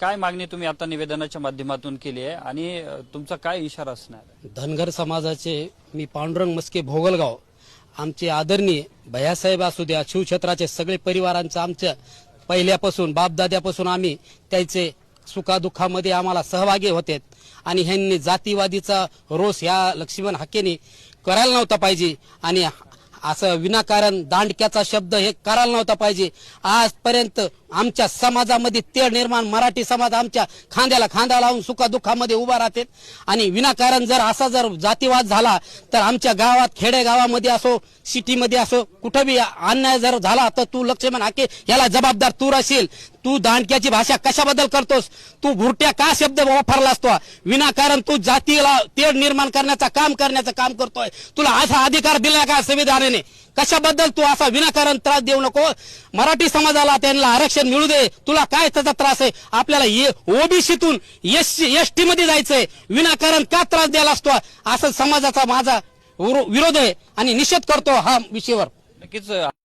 काय मागणी तुम्ही आता निवेदनाच्या माध्यमातून केली आहे? आणि तुमचा काय इशारा असणार? धनगर समाजाचे मी पांडुरंग मस्के भोगलगाव आमचे आदरणीय भैयासाहेब असू द्या शिवक्षेत्राचे सगळे परिवारांचं आमच्या पहिल्यापासून बापदाद्यापासून आम्ही त्याचे सुखादुःखामध्ये आम्हाला सहभागी होते आणि ह्यांनी जातीवादीचा रोष ह्या लक्ष्मण हाकेने करायला नव्हता पाहिजे. आणि असं विनाकारण दांडक्याचा शब्द हे करायला नव्हता पाहिजे. आजपर्यंत आमच्या समाजामध्ये तेढ निर्माण मराठी समाज आमच्या खांद्याला खांदा लावून सुखादुःखामध्ये उभा राहते. आणि विनाकारण जर असा जर जातीवाद झाला तर आमच्या गावात खेडेगावामध्ये असो सिटीमध्ये असो कुठं बी अन्याय जर झाला तर तू लक्ष्मण हाके याला जबाबदार तू असेल तू दांडक्याची भाषा कशाबद्दल करतोस? तू भुरट्या का शब्द वापरला असतो? विनाकारण तू जातीला तेढ निर्माण करण्याचा काम करण्याचं काम करतोय. तुला असा अधिकार दिला का संविधानाने? कशाबद्दल तू असा विनाकारण त्रास देऊ नको? मराठी समाजाला त्यांना आरक्षण मिळू दे. तुला काय त्याचा त्रास आहे? आपल्याला ओबीसीतून एस टी मध्ये जायचंय. विनाकारण का त्रास द्यायला असतो? असं समाजाचा माझा विरोध आहे आणि निषेध करतो हा विषयावर. नक्कीच